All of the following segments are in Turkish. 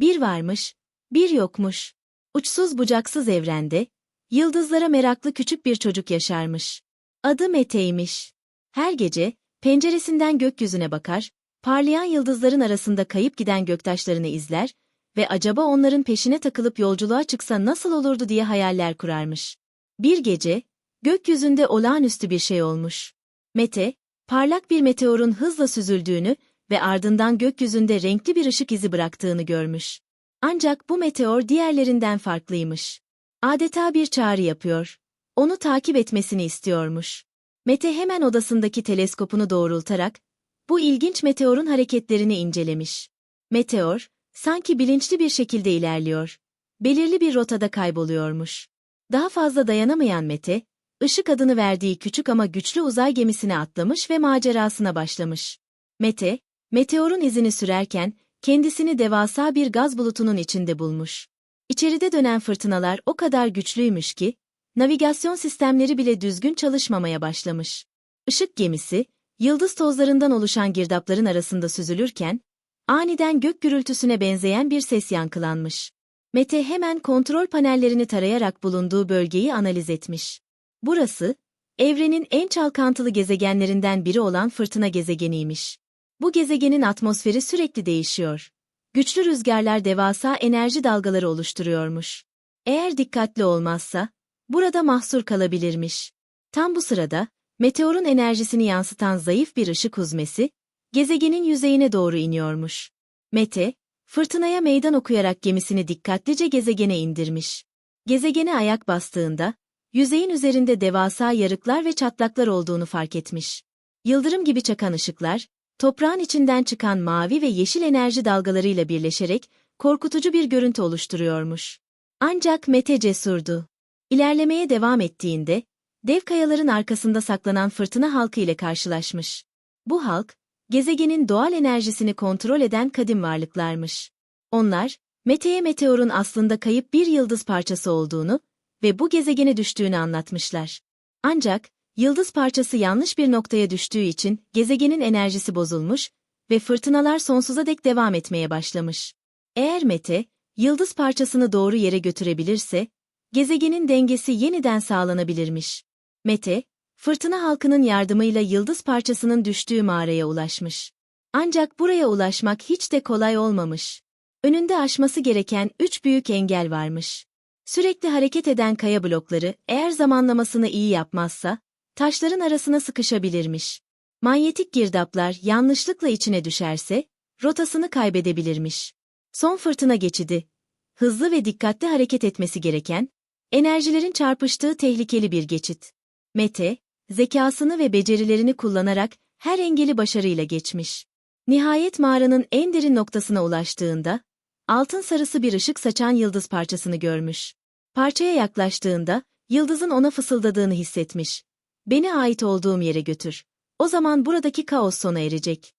Bir varmış, bir yokmuş. Uçsuz bucaksız evrende, yıldızlara meraklı küçük bir çocuk yaşarmış. Adı Mete'ymiş. Her gece, penceresinden gökyüzüne bakar, parlayan yıldızların arasında kayıp giden göktaşlarını izler ve acaba onların peşine takılıp yolculuğa çıksa nasıl olurdu diye hayaller kurarmış. Bir gece, gökyüzünde olağanüstü bir şey olmuş. Mete, parlak bir meteorun hızla süzüldüğünü ve ardından gökyüzünde renkli bir ışık izi bıraktığını görmüş. Ancak bu meteor diğerlerinden farklıymış. Adeta bir çağrı yapıyor. Onu takip etmesini istiyormuş. Mete hemen odasındaki teleskopunu doğrultarak, bu ilginç meteorun hareketlerini incelemiş. Meteor, sanki bilinçli bir şekilde ilerliyor. Belirli bir rotada kayboluyormuş. Daha fazla dayanamayan Mete, ışık adını verdiği küçük ama güçlü uzay gemisine atlamış ve macerasına başlamış. Mete, meteorun izini sürerken, kendisini devasa bir gaz bulutunun içinde bulmuş. İçeride dönen fırtınalar o kadar güçlüymüş ki, navigasyon sistemleri bile düzgün çalışmamaya başlamış. Işık gemisi, yıldız tozlarından oluşan girdapların arasında süzülürken, aniden gök gürültüsüne benzeyen bir ses yankılanmış. Mete hemen kontrol panellerini tarayarak bulunduğu bölgeyi analiz etmiş. Burası, evrenin en çalkantılı gezegenlerinden biri olan fırtına gezegeniymiş. Bu gezegenin atmosferi sürekli değişiyor. Güçlü rüzgarlar devasa enerji dalgaları oluşturuyormuş. Eğer dikkatli olmazsa, burada mahsur kalabilirmiş. Tam bu sırada, meteorun enerjisini yansıtan zayıf bir ışık huzmesi, gezegenin yüzeyine doğru iniyormuş. Mete, fırtınaya meydan okuyarak gemisini dikkatlice gezegene indirmiş. Gezegene ayak bastığında, yüzeyin üzerinde devasa yarıklar ve çatlaklar olduğunu fark etmiş. Yıldırım gibi çakan ışıklar, toprağın içinden çıkan mavi ve yeşil enerji dalgalarıyla birleşerek korkutucu bir görüntü oluşturuyormuş. Ancak Mete cesurdu. İlerlemeye devam ettiğinde, dev kayaların arkasında saklanan fırtına halkı ile karşılaşmış. Bu halk, gezegenin doğal enerjisini kontrol eden kadim varlıklarmış. Onlar, Mete'ye meteorun aslında kayıp bir yıldız parçası olduğunu ve bu gezegene düştüğünü anlatmışlar. Ancak, yıldız parçası yanlış bir noktaya düştüğü için gezegenin enerjisi bozulmuş ve fırtınalar sonsuza dek devam etmeye başlamış. Eğer Mete, yıldız parçasını doğru yere götürebilirse, gezegenin dengesi yeniden sağlanabilirmiş. Mete, fırtına halkının yardımıyla yıldız parçasının düştüğü mağaraya ulaşmış. Ancak buraya ulaşmak hiç de kolay olmamış. Önünde aşması gereken üç büyük engel varmış. Sürekli hareket eden kaya blokları eğer zamanlamasını iyi yapmazsa, taşların arasına sıkışabilirmiş. Manyetik girdaplar yanlışlıkla içine düşerse, rotasını kaybedebilirmiş. Son fırtına geçidi. Hızlı ve dikkatli hareket etmesi gereken, enerjilerin çarpıştığı tehlikeli bir geçit. Mete, zekasını ve becerilerini kullanarak her engeli başarıyla geçmiş. Nihayet mağaranın en derin noktasına ulaştığında, altın sarısı bir ışık saçan yıldız parçasını görmüş. Parçaya yaklaştığında, yıldızın ona fısıldadığını hissetmiş. Beni ait olduğum yere götür. O zaman buradaki kaos sona erecek.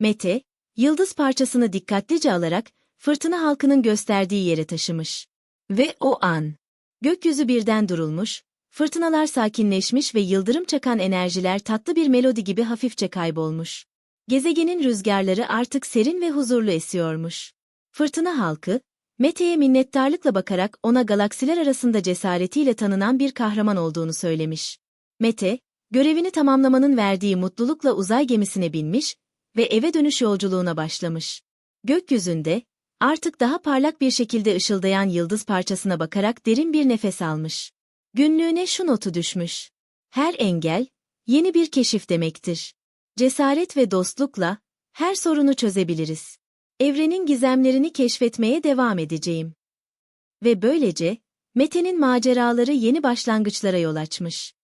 Mete, yıldız parçasını dikkatlice alarak, fırtına halkının gösterdiği yere taşımış. Ve o an, gökyüzü birden durulmuş, fırtınalar sakinleşmiş ve yıldırım çakan enerjiler tatlı bir melodi gibi hafifçe kaybolmuş. Gezegenin rüzgarları artık serin ve huzurlu esiyormuş. Fırtına halkı, Mete'ye minnettarlıkla bakarak ona galaksiler arasında cesaretiyle tanınan bir kahraman olduğunu söylemiş. Mete, görevini tamamlamanın verdiği mutlulukla uzay gemisine binmiş ve eve dönüş yolculuğuna başlamış. Gökyüzünde, artık daha parlak bir şekilde ışıldayan yıldız parçasına bakarak derin bir nefes almış. Günlüğüne şu notu düşmüş. Her engel, yeni bir keşif demektir. Cesaret ve dostlukla, her sorunu çözebiliriz. Evrenin gizemlerini keşfetmeye devam edeceğim. Ve böylece, Mete'nin maceraları yeni başlangıçlara yol açmış.